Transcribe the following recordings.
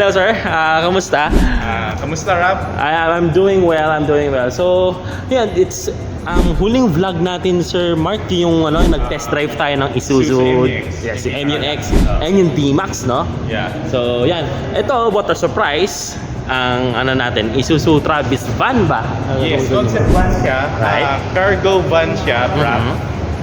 Hello sir, Ah, kamusta? Ah, kamusta Rap? I, I'm doing well, I'm doing well. So, yan, it's ang huling vlog natin Sir Mark yung ano, nag-test drive tayo ng Isuzu, Isuzu MU-X. yes, yung MU-X Ah. and yung D-Max, no? Yeah. So, yan. Ito, what a surprise, ang ano natin, Isuzu Travis van ba? Ano Yes, concept van siya. Right. ah, cargo van siya, Rap. Mhm.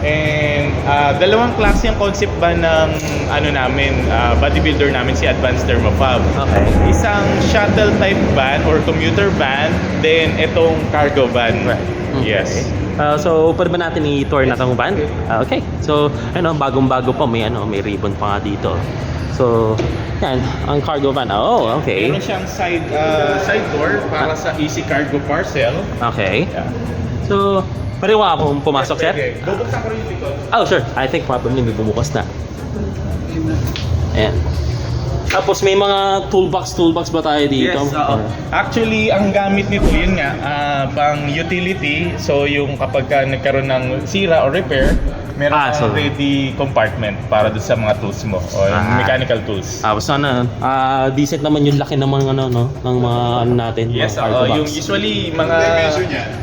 And ah, dalawang klase yung concept van ng ano namin, ah, bodybuilder namin si Advanced Thermofab. Okay. Isang shuttle type van or commuter van, then itong cargo van. Right. Yes. Uh, so, pwede ba natin i-tour na itong van? Ah, okay. So, ano, bagong-bago pa. May, ano, may ribbon pa nga dito. So, yan. Ang cargo van. Oh, okay. Meron siyang side ah, side door para sa easy cargo parcel. Okay. Yeah. So, ko akong pumasok, sir? Pwede. Bubuksan ko rin yung likod. Oh, sure. I think probably may bumukas na. Ayan. Tapos may mga toolbox, toolbox ba tayo dito? Yes, oo. Actually, ang gamit nito, yun nga, ah, pang utility. So, yung kapag ka nagkaroon ng sira or repair, meron Ah, kang so- ready compartment para doon sa mga tools mo o Ah. mechanical tools. Tapos ano, ah, decent naman yung laki ng mga ano, no? Ng mga ano natin. Yes, mga cargo yung usually mga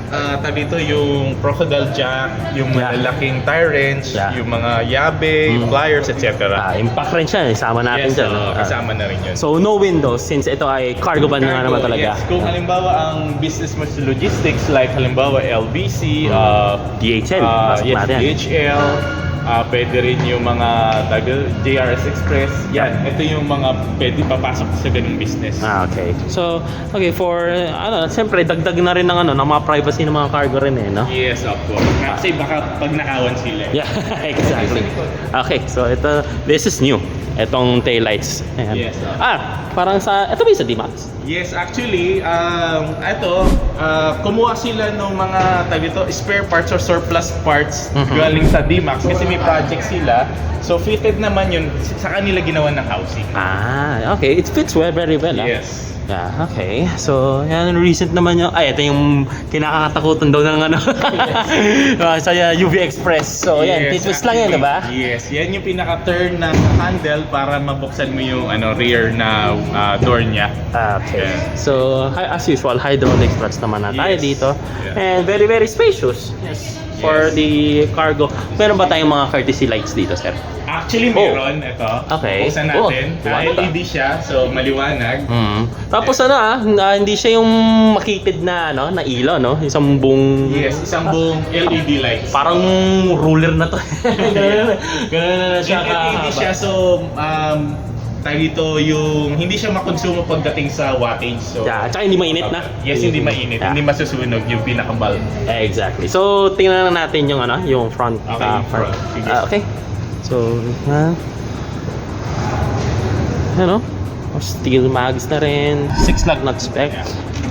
ah tabi dito yung crocodile jack, yung Yeah. malalaking tire wrench, Yeah. yung mga yabe, Mm. pliers, etc. Ah, impact rin siya. Isama natin yes, dyan. oo, Ah. kasama na rin yun. So, no windows since ito ay cargo van na nga naman talaga. Yes. Kung halimbawa ang business mo sa logistics like halimbawa LBC, Mm. uh, DHL. uh, yes, natin. DHL, uh, pwede rin yung mga tagal JRS Express. Yan, ito yung mga pwede papasok sa ganung business. Ah, okay. So, okay, for, uh, ano, siyempre, dagdag na rin ng, ano, ng mga privacy ng mga cargo rin eh, no? Yes, of course. Kasi baka pag nakawan sila. eh. Yeah, exactly. Okay, so ito, this is new. Itong taillights. Ayan. Yes, ah. Ah, parang sa, ito ba yung sa D-Max? Yes, actually, um, ito, uh, kumuha sila ng mga tag dito, spare parts or surplus parts Mhm. galing sa D-Max kasi may project sila. So fitted naman yun sa kanila ginawa ng housing. Ah, okay. It fits well, very well. ah. Yes. Yeah, okay. So, yan, recent naman yung, ay, ito yung kinakatakutan daw ng ano, Ah, sa uh, UV Express. So, yan, Yes, twist lang yan, diba? Yes, yan yung pinaka-turn ng handle para mabuksan mo yung ano rear na ah, door niya. Ah, Okay. Yeah. So, as usual, hydraulic struts naman na tayo Yes. dito. Yeah. And very, very spacious. Yes. For Yes. the cargo. Meron ba tayong mga courtesy lights dito, sir? Actually, Oh. meron ito. Okay. Buksan Oh, natin. Ah, ah. LED siya, so maliwanag. Mm. Tapos ano ah, na- hindi siya yung makitid na ano, na ilaw, no? Isang buong Yes, isang buong LED lights. parang ruler na to. ganun, ganun na siya Yung LED kahaba. siya, so um, tayo dito yung hindi siya makonsumo pagdating sa wattage. So, Yeah, at hindi mainit na. Yes, hindi mainit. Yeah. Hindi masusunog yung pinaka-bulb. Eh, Exactly. So, tingnan na natin yung ano, yung front. Okay, ah, front. Ah, okay. So, ha? Ano? Steel mags na rin. Six lug nut spec. Yeah.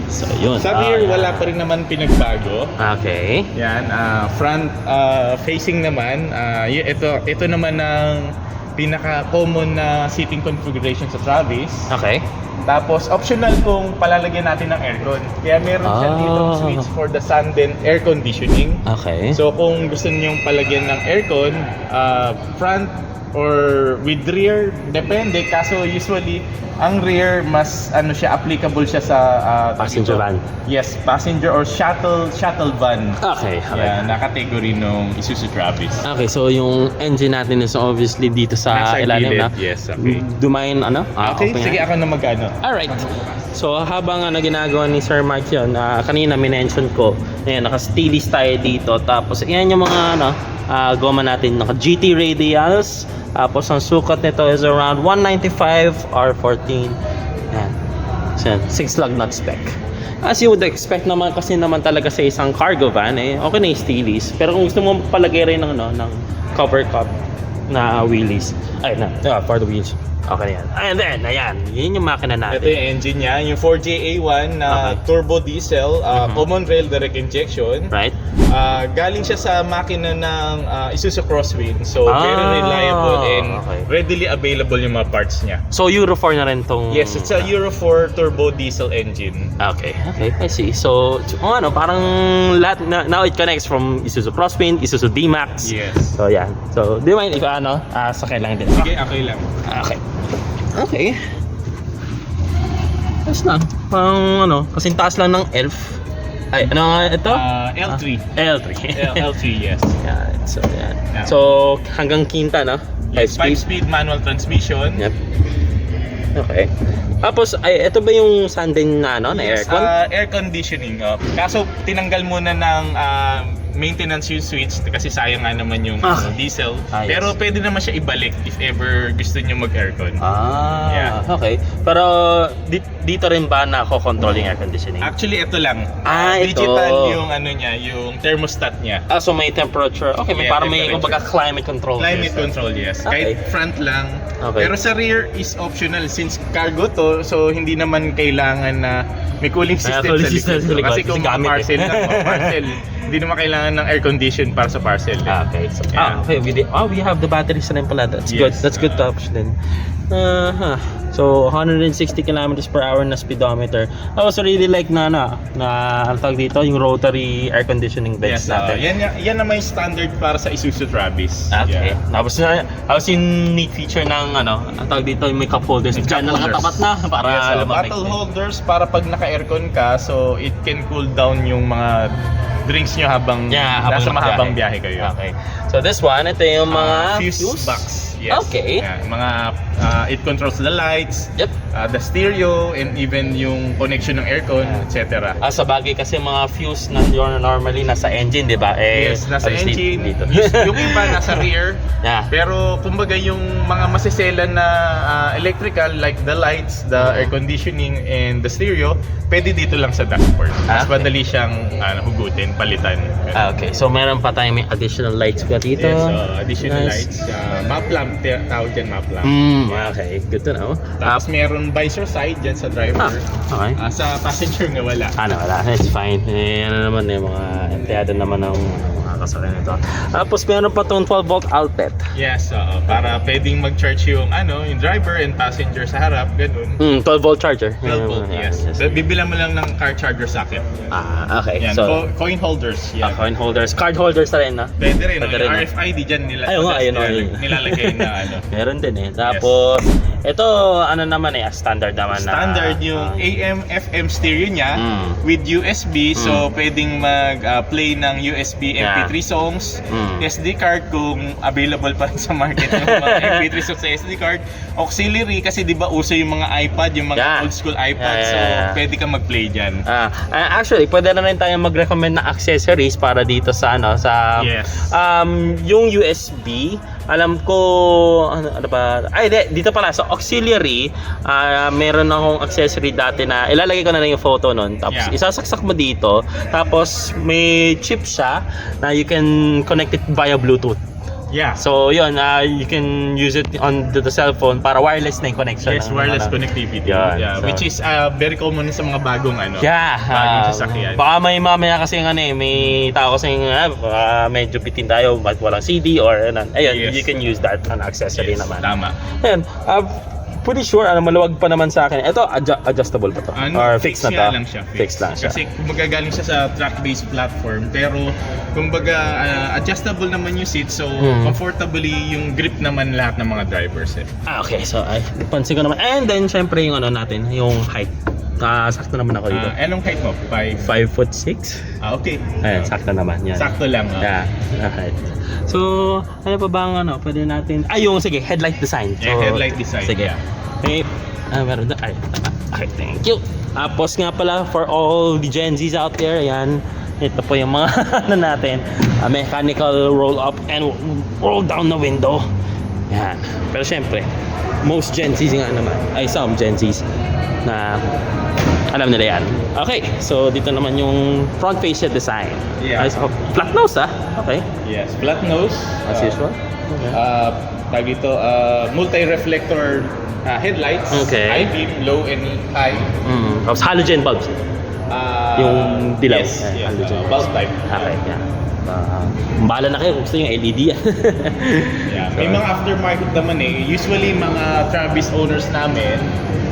So, yun. Sa rear, wala pa rin naman pinagbago. Okay. Yan, ah, front ah, facing naman, y- ito ito naman ang pinaka-common na seating configuration sa Travis. Okay. Tapos optional kung palalagyan natin ng aircon. Kaya meron siya Ah. dito switch for the sun then air conditioning. Okay. So kung gusto niyo palagyan ng aircon, ah, front or with rear, depende. Kaso usually, ang rear mas ano siya applicable siya sa ah, Passenger van. Yes, passenger or shuttle shuttle van. Okay. Okay. Yeah, na category nung Isuzu Travis. Okay, so yung engine natin is obviously dito sa Nasa ilalim na. yes, okay. Dumain ano? Ah, okay, sige yan. ako na mag-ano. Alright. So habang ano ginagawa ni Sir Mark yun, ah, kanina minention ko, ayan, naka-steelies tayo dito. Tapos yan yung mga ano, ah, goma natin, naka GT radials. Tapos ang sukat nito is around 195 R14. Yan. So, 6 lug nut spec. As you would expect naman kasi naman talaga sa isang cargo van eh, okay na yung steelies. Pero kung gusto mo palagay rin ng, ano, ng cover cup na wheelies, ay na, yeah, for the wheels. Okay na yan. And then, ayan, yun yung makina natin. Ito yung engine niya, yung 4JA1 na Okay. turbo diesel, uh, Mhm. common rail direct injection. Right? Ah, galing siya sa makina ng ah, Isuzu Crosswind. So, very Ah, reliable and okay. readily available yung mga parts niya. So Euro 4 na rin tong Yes, it's a Euro 4 turbo diesel engine. Okay, okay, I see. So, kung ano, parang lahat na, now it connects from Isuzu Crosswind, Isuzu D-Max. Yes. So, yan. So, di mind if ano, ah sakay lang din. Sige, okay lang. Okay. Okay. Ayos lang. Pang ano, kasing taas lang ng elf. Ay, ano nga ito? Ah, L3. L3. L- L3, yes. yan, so, yan. Yeah. So, hanggang quinta, no? Yes, 5 speed. 5-speed manual transmission. Yep. Okay. Tapos, ay, ito ba yung sanding na, ano, na Yes, aircon? ah, air conditioning. oh. Kaso tinanggal muna ng ah, maintenance yung switch kasi sayang nga naman yung Ah. ano, diesel. Ah, yes. Pero pwede naman siya ibalik if ever gusto niyo mag-aircon. Ah, Yeah. okay. Pero di- dito rin ba nako-control yung air conditioning? Actually, ito lang. Ah, ito. Digital yung ano niya, yung thermostat niya. Ah, so may temperature. Okay, may Yeah, parang may temperature. kumbaga climate control. Climate control, yes. Okay. Kahit front lang. Okay. Pero sa rear is optional since cargo to, so hindi naman kailangan na may cooling system cooling sa system likod. sa likod. Kasi kung Kasi gamit eh. parcel lang, parcel, hindi naman kailangan ng air condition para sa parcel. eh. Ah, okay. So, Yeah. ah, okay. We oh, we have the batteries na rin pala. That's good. Yes, That's good to option din. Uh, huh. So, 160 kilometers per hour na speedometer. I also really like na, na, na, ang tawag dito, yung rotary air conditioning vents Yes, uh, natin. yan, yan, yan naman yung standard para sa Isuzu Travis. Okay. Yeah. Tapos na, tapos yung neat feature ng ano, ang tawag dito yung may cup holders. May na cup holders. nakatapat na para yes, uh, lumamig. bottle holders para pag naka-aircon ka, so it can cool down yung mga drinks nyo habang Yeah, habang nasa mahabang biyahe kayo. Okay. So this one, ito yung mga Ah, fuse, box. Yes. Okay. Yeah, mga ah, it controls the lights, Yep. ah, the stereo, and even yung connection ng aircon, etc. Ah, sa bagay kasi mga fuse na yun normally nasa engine, di ba? Eh, yes, nasa engine. Dito. yung iba nasa rear. yeah. Pero kumbaga yung mga masiselan na ah, electrical like the lights, the air conditioning, and the stereo, pwede dito lang sa dashboard. Ah, Mas okay. madali siyang ano, hugutin, palitan. Ah, okay. So meron pa tayong may additional lights pa dito. Yes, so additional Nice. lights. Uh, map lamp, tawag dyan map lamp. Mm, okay. Good to know. Ah, Tapos meron visor side dyan sa driver. ah, okay. Ah, sa passenger nga wala. Ano, wala. It's fine. Eh, ano naman eh, mga empleyado naman ng mga kasakyan nito. Tapos meron pa tong 12 volt outlet. Yes, oo. para pwedeng mag-charge yung ano, yung driver and passenger sa harap, ganun. Mm, 12 volt charger. 12 volt, Yeah, yes. Bibilang mo lang ng car charger socket. Ah, okay. Yan, so, co- coin holders. ah, Yan. coin holders. Card holders na rin, no? Pwede rin, Pwede no? rin, yung no? RFID dyan nila. Ayun nga, ayun, ayun. nilalagay na ano. Meron din eh. Tapos, ito, ano naman eh, standard naman na. Standard yung ah, AM, FM stereo niya Mm. with USB. So, pwedeng mag-play ng USB Yeah. MP3 songs. Mm. SD card kung available pa rin sa market yung mga MP3 songs sa SD card. Auxiliary kasi di ba uso yung mga iPad, yung mga Yeah. old school iPad. Yeah, yeah, So, yeah. pwede ka mag-play dyan. Ah, ah, actually, pwede na rin tayong mag-recommend na accessories para dito sa ano sa Yes. um yung USB. Alam ko ano, ano ba? Ay, di, dito pala sa auxiliary, ah, meron akong accessory dati na ilalagay ko na lang yung photo nun. Tapos Yeah. isasaksak mo dito, tapos may chip siya na you can connect it via Bluetooth. Yeah. So, yun, ah, you can use it on the, the cellphone para wireless na yung connection. Yes, ng- wireless ano. connectivity. Yan, yeah, so- which is uh, very common sa mga bagong ano. Yeah. Bagong ah, sasakyan. baka may mamaya kasi ano eh, may tao kasi ah, baka medyo bitin tayo, ba't walang CD or ano. Ayun, Yes. you can use that an accessory Yes, naman. Tama. Ayun, ah, pretty sure, ano, maluwag pa naman sa akin. Ito, adju- adjustable pa to? Ano, or fixed na to? lang siya. Fixed lang siya. Kasi kumbaga galing siya sa track-based platform. Pero kumbaga ah, adjustable naman yung seat. So Hmm. comfortably yung grip naman lahat ng mga drivers eh. Ah, okay. So, ay, pansin ko naman. And then, syempre, yung ano natin, yung height. Ah, sakto naman ako dito. Ah, anong height mo? 5? 5 foot 6? Ah, okay. Ayun, Ah, sakto naman. Yan. Sakto lang. ah. Yeah, okay. So, ano pa ba ang ano, pwede natin, ay yung, sige, headlight design. So, Yeah, headlight design, Sige. yeah. Okay, ah, meron doon, ay, tama. Okay, thank you. Tapos nga pala, for all the Gen Zs out there, ayan, ito po yung mga ano natin, ah, mechanical roll up and roll down the window. Yan. Pero syempre, most Gen Zs nga naman, ay some Gen Zs na alam nila yan. Okay, so dito naman yung front fascia design. Yeah. Ay, so, flat nose ah. Okay. Yes, flat nose. As Ah, usual. Okay. Uh, tag ito, uh, multi-reflector ah, headlights. Okay. High beam, low and high. Mm. Tapos halogen bulbs. Ah, Yung dilaw. Yes, Eh, yes. halogen ah, bulb type. Okay, yeah. Uh, bahala na kayo kung gusto yung LED yan. Yeah. May mga aftermarket naman eh. Usually mga Travis owners namin,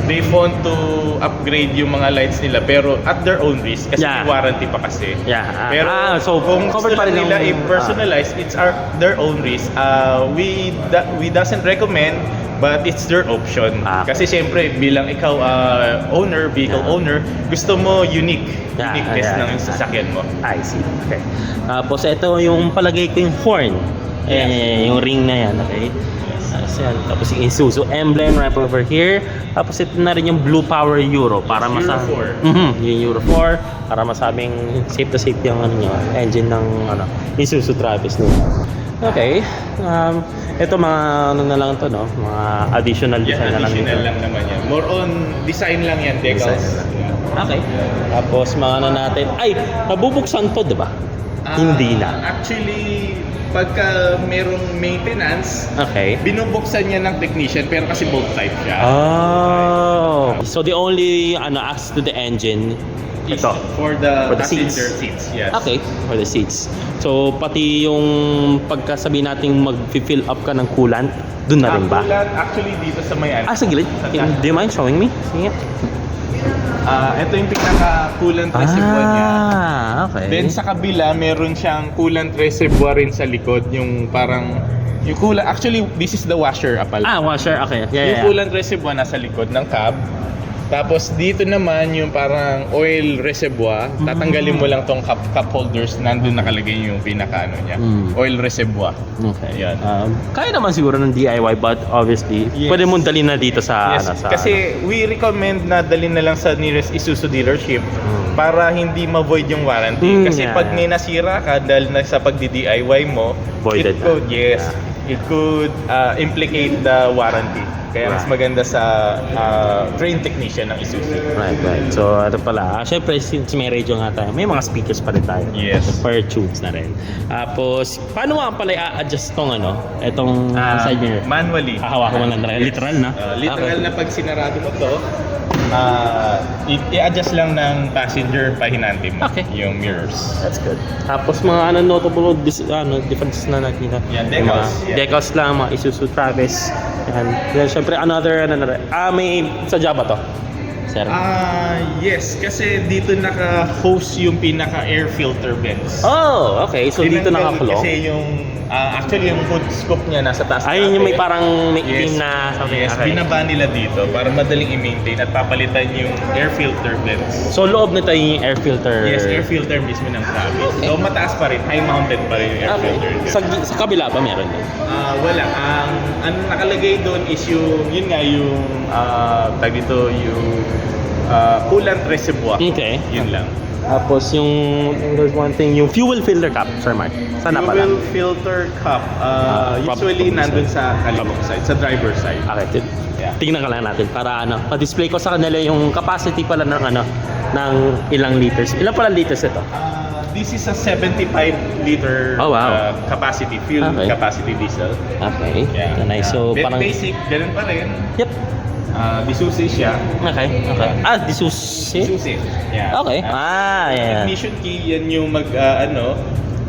they want to upgrade yung mga lights nila pero at their own risk kasi Yeah. may warranty pa kasi. yeah. ah, Pero ah, so kung covered gusto pa rin nila ng- i-personalize, it's our their own risk. Uh, we da- we doesn't recommend but it's their option. Ah. Kasi siyempre, bilang ikaw uh, owner, vehicle Yeah. owner, gusto mo unique. Yeah, uniqueness yeah, ng yeah. sasakyan mo. I see. Okay. Tapos ito yung palagay ko yung horn. Eh, yung ring na yan, okay? Tapos yan. Tapos yung Isuzu emblem right over here. Tapos ito na rin yung Blue Power Euro para Euro masabi 4. Mhm, yung Euro 4 para masabing safe na safe yung ano nyo, engine ng ano, Isuzu Travis nila. Okay. Um, ito mga ano na lang to no, mga additional design na lang additional lang naman yan. More on design lang yan, decals. Design lang. Okay. Tapos mga ano natin, ay, nabubuksan to, di ba? Ah, Hindi na. Actually, pagka merong maintenance, Okay. binubuksan niya ng technician pero kasi both type siya. Oh. So the only ano access to the engine Is ito. For the, For the passenger seats. seats. yes. Okay, for the seats. So pati yung pagkasabi nating mag-fill up ka ng coolant, dun na rin ba? Kulat, actually dito sa may ano. Ah, sige. Sa Do you mind showing me? Sige. Ah, ito yung pinaka-coolant reservoir niya. Ah, okay. Then sa kabila, meron siyang coolant reservoir rin sa likod, yung parang yung coolant, actually this is the washer apal. Ah, washer. Okay. Yeah, yung yeah. coolant reservoir nasa likod ng cab. Tapos dito naman yung parang oil reservoir, tatanggalin mo lang tong cup, cup holders, nandun nakalagay yung pinaka ano niya, Mm. oil reservoir. Okay. Yan. Um, kaya naman siguro ng DIY but obviously Yes. pwede mong dalhin na dito sa yes, ano sa kasi we recommend na dalhin na lang sa nearest Isuzu dealership Mm. para hindi ma-void yung warranty. Mm, kasi yeah, pag yeah. may nasira ka dahil na sa pagdi-DIY mo, Voided it na. yes, Yeah. It could uh, implicate the warranty. Kaya mas Right. maganda sa uh, trained technician ng Isuzu. Right, right. So, ano pala, ah, syempre, since may radio nga tayo, may mga speakers pa rin tayo. Yes. For tunes na rin. Tapos, paano nga pala i-adjust tong ano, itong Ah, side mirror? Manually. Hahawakan mo lang talaga. Literal na? Uh, literal Okay. na pag sinarado mo to, uh, i- i-adjust lang ng passenger pahinante mo Okay. yung mirrors. That's good. Tapos mga ano notable dis, ano difference na nakita. Yan, Yung mga decals, yeah. decals lang, mga Isuzu Travis. Yan. Then syempre another ano na rin. Ah, may sa Java to. Sir. Ah, yes, kasi dito naka-host yung pinaka air filter vents. oh, okay. So dito nakakulong. Kasi yung ah, actually yung hood scoop niya nasa taas. Ayun yung may parang may Yes, na something. yes, Okay. binaba nila dito para madaling i-maintain at papalitan yung air filter vents. So loob nito yung air filter. Yes, air filter mismo ng Travis. Okay. So mataas pa rin, high mounted pa rin yung air Okay. filter. Sa, sa kabila ba meron? Ah, wala. Ang ang nakalagay doon is yung yun nga yung ah tag dito yung ah, coolant reservoir. Okay. Yun lang. Tapos yung there's one thing yung fuel filter cap, Sir Mark. Sana pala. Fuel filter cup. Ah, ah usually nandun sa- kaliwang side, sa driver side. Okay, Yeah. tingnan ka lang natin para ano, pa-display ko sa kanila yung capacity pala ng ano ng ilang liters. Ilang pala liters ito? Ah, this is a 75 liter Oh, wow. ah, capacity, fuel Okay. capacity diesel. Okay. Yeah. Nice. So Very parang basic, ganun pa rin. Yep. Ah, Disusi siya. Okay. Okay. Ah, disusi. Disusi. Yeah. Okay. Ah, yeah. Ignition key, yan yung mag, ah, ano,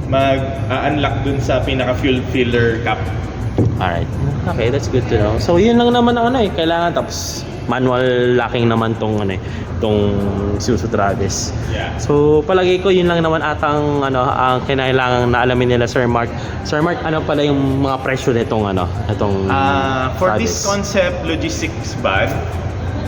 mag-unlock dun sa pinaka-fuel filler cap. Alright. Okay, that's good to know. So, yun lang naman ang ano eh. Kailangan tapos manual locking naman tong ano eh, tong Isuzu Travis. Yeah. So, palagay ko yun lang naman atang ano ang kinailangan na alamin nila Sir Mark. Sir Mark, ano pala yung mga presyo nitong ano, itong Uh, for this Travis? concept logistics van,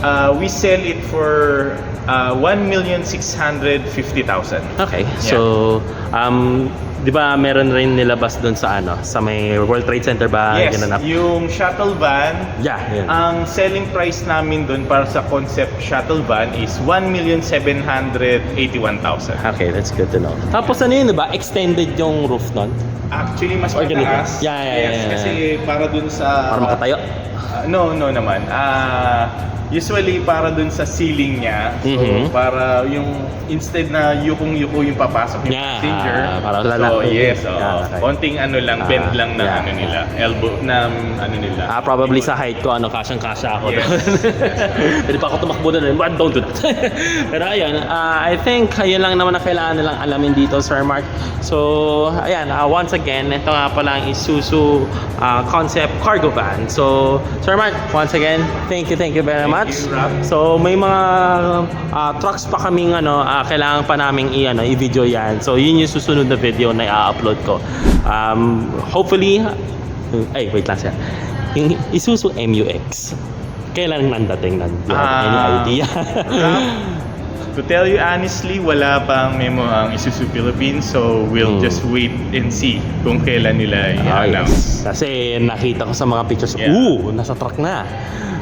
uh, we sell it for uh, 1,650,000. Okay. So, um 'di ba meron rin nilabas doon sa ano, sa may World Trade Center ba yes, ginanap? yung shuttle van, Yeah, yeah. ang selling price namin doon para sa concept shuttle van is 1,781,000. Okay, that's good to know. Tapos ano yun, 'di ba? Extended yung roof nun. Actually, mas Or ganito? mataas. Yeah, yeah, yes, yeah, yeah. kasi para dun sa... Para makatayo. Ah, no, no naman. Ah, usually para dun sa ceiling niya. So, Mhm. para yung instead na yukong-yuko yung papasok yung Yeah, passenger. ah, para so, lalaki. yes, oo. Yeah, okay. Konting ano lang, bend Ah, lang ng yeah. ano nila. Elbow, na ano nila. Ah, probably sa height ko, ano, kasyang-kasya ako Yes. doon. Pwede pa ako tumakbo doon. But don't do that. Pero ayun, ah, I think ayun lang naman na kailangan nilang alamin dito, Sir Mark. So, ayan, ah, once again, ito nga pala ang Isuzu ah, Concept Cargo Van. So, Sir Mark, once again, thank you, thank you very Thank much. So, may mga ah, trucks pa kaming ano, ah, kailangan pa naming i ano, i-video 'yan. So, yun yung susunod na video na i-upload ko. Um, hopefully ay, wait lang siya. Yung Isuzu MUX. Kailan nandating nan? You have any Ah, idea? To tell you honestly, wala pang memo ang Isuzu Philippines so we'll Hmm. just wait and see kung kailan nila Ah, i-announce. yes. Kasi nakita ko sa mga pictures, Yeah. ooh, nasa truck na.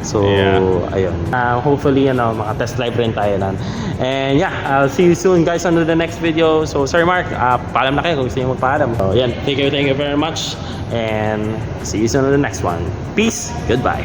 So, Yeah. ayun. Uh, hopefully, ano, maka-test drive rin tayo nan. And yeah, I'll see you soon guys on the next video. So, Sir Mark, uh, paalam na kayo kung gusto nyo magpaalam. So, yan. Thank you, thank you very much. And see you soon on the next one. Peace. Goodbye.